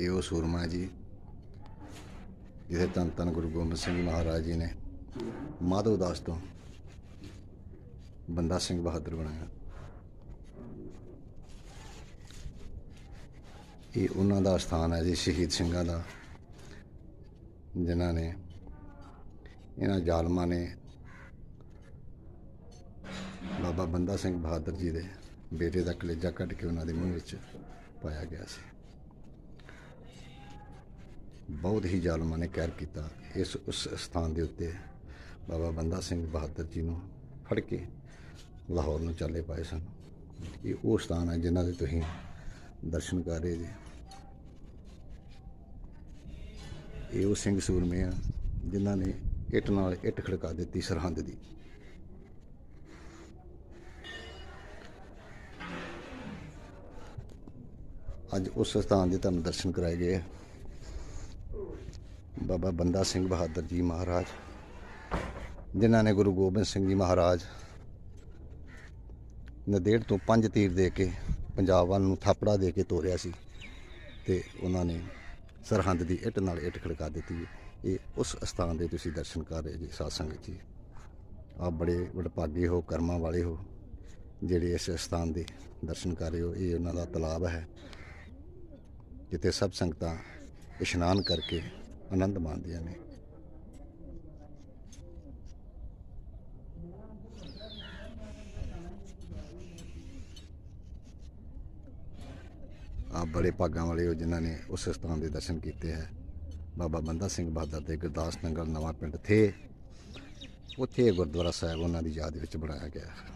ਇਹ ਉਹ ਸੂਰਮਾ ਜੀ, ਜਿਹਦੇ ਤਨ ਤਨ ਗੁਰੂ ਗੋਬਿੰਦ ਸਿੰਘ ਮਹਾਰਾਜ ਜੀ ਨੇ ਮਾਧੋ ਦਾਸ ਤੋਂ ਬੰਦਾ ਸਿੰਘ ਬਹਾਦਰ ਬਣਾਇਆ। ਇਹ ਉਹਨਾਂ ਦਾ ਸਥਾਨ ਹੈ ਜੀ, ਸ਼ਹੀਦ ਸਿੰਘਾਂ ਦਾ, ਜਿਨ੍ਹਾਂ ਨੇ ਇਹਨਾਂ ਜ਼ਾਲਮਾਂ ਨੇ ਬਾਬਾ ਬੰਦਾ ਸਿੰਘ ਬਹਾਦਰ ਜੀ ਦੇ ਬੇਟੇ ਦਾ ਕਲੇਜਾ ਕੱਢ ਕੇ ਉਹਨਾਂ ਦੇ ਮੂੰਹ ਵਿੱਚ ਪਾਇਆ ਗਿਆ ਸੀ। ਬਹੁਤ ਹੀ ਜ਼ਾਲਮਾਂ ਨੇ ਕਹਿਰ ਕੀਤਾ। ਇਸ, ਉਸ ਸਥਾਨ ਦੇ ਉੱਤੇ ਬਾਬਾ ਬੰਦਾ ਸਿੰਘ ਬਹਾਦਰ ਜੀ ਨੂੰ ਫੜ ਕੇ ਲਾਹੌਰ ਨੂੰ ਚਾਲੇ ਪਾਏ ਸਨ। ਇਹ ਉਹ ਸਥਾਨ ਹੈ ਜਿਨ੍ਹਾਂ ਦੇ ਤੁਸੀਂ ਦਰਸ਼ਨ ਕਰ ਰਹੇ ਜੀ। ਇਹ ਉਹ ਸਿੰਘ ਸੂਰਮੇ ਆ ਜਿਨ੍ਹਾਂ ਨੇ ਇੱਟ ਨਾਲ ਇੱਟ ਖੜਕਾ ਦਿੱਤੀ ਸਰਹੰਦ ਦੀ। ਅੱਜ ਉਸ ਸਥਾਨ ਦੇ ਤੁਹਾਨੂੰ ਦਰਸ਼ਨ ਕਰਾਏ ਗਏ ਬਾਬਾ ਬੰਦਾ ਸਿੰਘ ਬਹਾਦਰ ਜੀ ਮਹਾਰਾਜ, ਜਿਨ੍ਹਾਂ ਨੇ ਗੁਰੂ ਗੋਬਿੰਦ ਸਿੰਘ ਜੀ ਮਹਾਰਾਜ ਨਦੇੜ ਤੋਂ ਪੰਜ ਤੀਰ ਦੇ ਕੇ ਪੰਜਾਬ ਵੱਲ ਨੂੰ ਥਾਪੜਾ ਦੇ ਕੇ ਤੋਰਿਆ ਸੀ ਤੇ ਉਹਨਾਂ ਨੇ ਸਰਹੰਦ ਦੀ ਇੱਟ ਨਾਲ ਇੱਟ ਖੜਕਾ ਦਿੱਤੀ। ਇਹ ਉਸ ਸਥਾਨ ਦੇ ਤੁਸੀਂ ਦਰਸ਼ਨ ਕਰ ਰਹੇ ਜੀ, ਸਾਧ ਸੰਗਤ ਜੀ। ਆਪ ਬੜੇ ਵਡਭਾਗੇ ਹੋ, ਕਰਮਾਂ ਵਾਲੇ ਹੋ, ਜਿਹੜੇ ਇਸ ਸਥਾਨ ਦੇ ਦਰਸ਼ਨ ਕਰ ਰਹੇ ਹੋ, ਇਹ ਉਹਨਾਂ ਦਾ ਤਲਾਬ ਹੈ। ਜਿੱਥੇ ਸਭ ਸੰਗਤਾਂ ਇਸ਼ਨਾਨ ਕਰਕੇ ਆਨੰਦ ਮਾਣਦੀਆਂ ਨੇ। ਆਪ ਬੜੇ ਭਾਗਾਂ ਵਾਲੇ ਹੋ, ਜਿਨ੍ਹਾਂ ਨੇ ਉਸ ਸਥਾਨ ਦੇ ਦਰਸ਼ਨ ਕੀਤੇ ਹੈ। ਬਾਬਾ ਬੰਦਾ ਸਿੰਘ ਬਹਾਦਰ ਦੇ ਗੁਰਦਾਸ ਨਗਰ ਨਵਾਂ ਪਿੰਡ ਥੇ। ਉੱਥੇ ਗੁਰਦੁਆਰਾ ਸਾਹਿਬ ਉਹਨਾਂ ਦੀ ਯਾਦ ਵਿੱਚ ਬਣਾਇਆ ਗਿਆ। ਹੈ